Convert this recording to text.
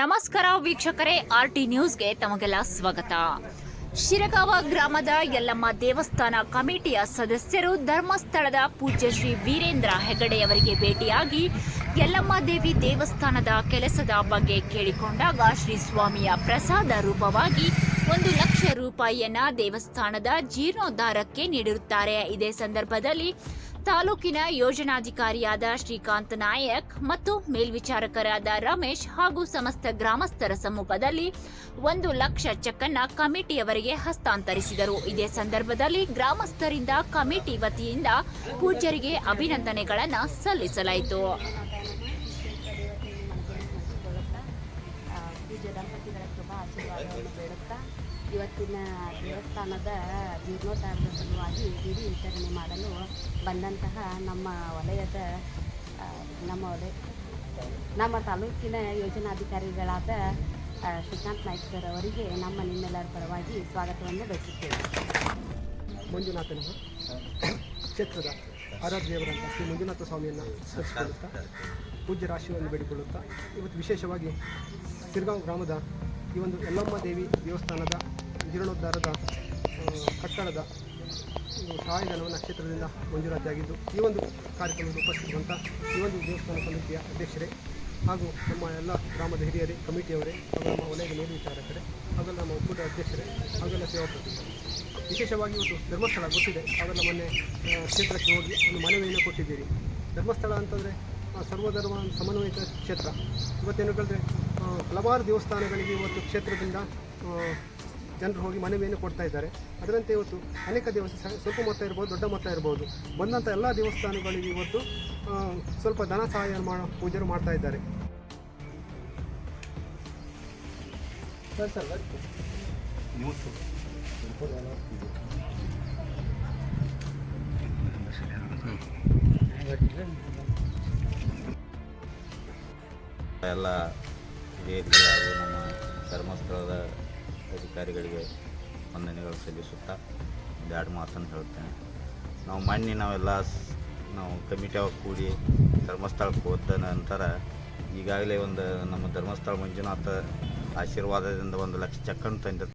ನಮಸ್ಕಾರ ವೀಕ್ಷಕರೇ R T ನ್ಯೂಸ್ಗೆ ತಮಗೆಲ್ಲ ಸ್ವಾಗತ. ಶಿರಗಾವ ಗ್ರಾಮದ ಯಲ್ಲಮ್ಮ ದೇವಸ್ಥಾನ ಕಮಿಟಿಯ ಸದಸ್ಯರು ಧರ್ಮಸ್ಥಳದ ಪೂಜ್ಯ ಶ್ರೀ ವೀರೇಂದ್ರ ಹೆಗಡೆಯವರಿಗೆ ಭೇಟಿಯಾಗಿ ಯಲ್ಲಮ್ಮ ದೇವಿ ದೇವಸ್ಥಾನದ ಕೆಲಸದ ಬಗ್ಗೆ ಕೇಳಿಕೊಂಡಾಗ ಶ್ರೀ ಸ್ವಾಮಿಯ ಪ್ರಸಾದ ರೂಪವಾಗಿ ಒಂದು ಲಕ್ಷ ರೂಪಾಯಿಯನ್ನ ದೇವಸ್ಥಾನದ ಜೀರ್ಣೋದ್ಧಾರಕ್ಕೆ ನೀಡಿರುತ್ತಾರೆ. ಇದೇ ಸಂದರ್ಭದಲ್ಲಿ ತಾಲೂಕಿನ ಯೋಜನಾಧಿಕಾರಿಯಾದ ಶ್ರೀಕಾಂತ್ ನಾಯಕ್ ಮತ್ತು ಮೇಲ್ವಿಚಾರಕರಾದ ರಮೇಶ್ ಹಾಗೂ ಸಮಸ್ತ ಗ್ರಾಮಸ್ಥರ ಸಮ್ಮುಖದಲ್ಲಿ ಒಂದು ಲಕ್ಷ ಚೆಕ್ ಅನ್ನ ಕಮಿಟಿಯವರಿಗೆ ಹಸ್ತಾಂತರಿಸಿದರು. ಇದೇ ಸಂದರ್ಭದಲ್ಲಿ ಗ್ರಾಮಸ್ಥರಿಂದ ಕಮಿಟಿ ವತಿಯಿಂದ ಪೂಜ್ಯರಿಗೆ ಅಭಿನಂದನೆಗಳನ್ನು ಸಲ್ಲಿಸಲಾಯಿತು. ಪೂಜ್ಯ ದಂಪತಿಗಳ ಶುಭ ಆಶೀರ್ವಾದವನ್ನು ಬೇಡುತ್ತಾ ಇವತ್ತಿನ ದೇವಸ್ಥಾನದ ಜೀರ್ಣೋದ್ಧಾರದ ಸಲುವಾಗಿ ಗುಡಿ ವಿತರಣೆ ಮಾಡಲು ಬಂದಂತಹ ನಮ್ಮ ವಲಯದ ನಮ್ಮ ವಲಯ, ನಮ್ಮ ತಾಲೂಕಿನ ಯೋಜನಾಧಿಕಾರಿಗಳಾದ ಶ್ರೀಕಾಂತ್ ನಾಯ್ಕ್ ಸರ್ ಅವರಿಗೆ ನಮ್ಮ ನಿಮ್ಮೆಲ್ಲರ ಪರವಾಗಿ ಸ್ವಾಗತವನ್ನು ಬಯಸುತ್ತೇವೆ. ಮಂಜುನಾಥನ ಕ್ಷೇತ್ರದ ಆರಾಧ್ಯ ದೇವರಂತ ಶ್ರೀ ಮಂಜುನಾಥ ಸ್ವಾಮಿಯನ್ನು ಸ್ಮರಿಸಿಕೊಳ್ಳುತ್ತಾ, ಪೂಜ್ಯ ರಾಶಿಯನ್ನು ಬೇಡಿಕೊಳ್ಳುತ್ತಾ, ಇವತ್ತು ವಿಶೇಷವಾಗಿ ಸಿರ್ಗಾಂವ್ ಗ್ರಾಮದ ಈ ಒಂದು ಯಲ್ಲಮ್ಮ ದೇವಿ ದೇವಸ್ಥಾನದ ಜೀರ್ಣೋದ್ಧಾರದ ಕಟ್ಟಡದ ಸಹಾಯಧನವು ಕ್ಷೇತ್ರದಿಂದ ಮಂಜೂರಾತಿಯಾಗಿದ್ದು ಈ ಒಂದು ಕಾರ್ಯಕ್ರಮದಲ್ಲಿ ಉಪಸ್ಥಿತಿರುವಂಥ ಈ ಒಂದು ದೇವಸ್ಥಾನ ಸಮಿತಿಯ ಅಧ್ಯಕ್ಷರೇ ಹಾಗೂ ನಮ್ಮ ಎಲ್ಲ ಗ್ರಾಮದ ಹಿರಿಯರೇ ಕಮಿಟಿಯವರೇ ಹಾಗೂ ನಮ್ಮ ವಲಯದ ಮೇಲ್ವಿಚಾರಕರೇ ಹಾಗೂ ನಮ್ಮ ಒಕ್ಕೂಟ ಅಧ್ಯಕ್ಷರೇ ಹಾಗೆಲ್ಲ ಸೇವಾಪತಿ ವಿಶೇಷವಾಗಿ ಒಂದು ಧರ್ಮಸ್ಥಳ ಗೊತ್ತಿದೆ. ಅವೆಲ್ಲ ಮೊನ್ನೆ ಕ್ಷೇತ್ರಕ್ಕೆ ಹೋಗಿ ಒಂದು ಮನವಿಯನ್ನು ಕೊಟ್ಟಿದ್ದೀರಿ. ಧರ್ಮಸ್ಥಳ ಅಂತಂದರೆ ಸರ್ವಧರ್ಮ ಸಮನ್ವಯಿತ ಕ್ಷೇತ್ರ. ಇವತ್ತೇನು ಹೇಳಿದ್ರೆ ಆ, ಹಲವಾರು ದೇವಸ್ಥಾನಗಳಿಗೆ ಇವತ್ತು ಕ್ಷೇತ್ರದಿಂದ ಜನರು ಹೋಗಿ ಮನವಿಯನ್ನು ಕೊಡ್ತಾ ಇದ್ದಾರೆ. ಅದರಂತೆ ಇವತ್ತು ಅನೇಕ ದೇವಸ್ಥಾನ ಸ್ವಲ್ಪ ಮೊತ್ತ ಇರ್ಬೋದು, ದೊಡ್ಡ ಮೊತ್ತ ಇರ್ಬೋದು. ಬಂದಂಥ ಎಲ್ಲ ದೇವಸ್ಥಾನಗಳಿಗೆ ಇವತ್ತು ಸ್ವಲ್ಪ ಧನ ಸಹಾಯ ಮಾಡೋ ಪೂಜೆರು ಮಾಡ್ತಾ ಇದ್ದಾರೆ. ಎಲ್ಲ ಹಿರಿಯರಿಗೆ ಹಾಗೂ ನಮ್ಮ ಧರ್ಮಸ್ಥಳದ ಅಧಿಕಾರಿಗಳಿಗೆ ವಂದನೆಗಳು ಸಲ್ಲಿಸುತ್ತಾ ಎರಡು ಮಾತನ್ನು ಹೇಳುತ್ತೇನೆ. ನಾವು ಮೊನ್ನೆ ನಾವೆಲ್ಲ ನಾವು ಕಮಿಟಿ ಅವಾಗ ಕೂಡಿ ಧರ್ಮಸ್ಥಳಕ್ಕೆ ಹೋದ ನಂತರ ಈಗಾಗಲೇ ಒಂದು ನಮ್ಮ ಧರ್ಮಸ್ಥಳ ಮಂಜುನಾಥ ಆಶೀರ್ವಾದದಿಂದ ಒಂದು ಲಕ್ಷ ಚೆಕ್ಕನ್ನು ತಂದಿರ್ತಾರೆ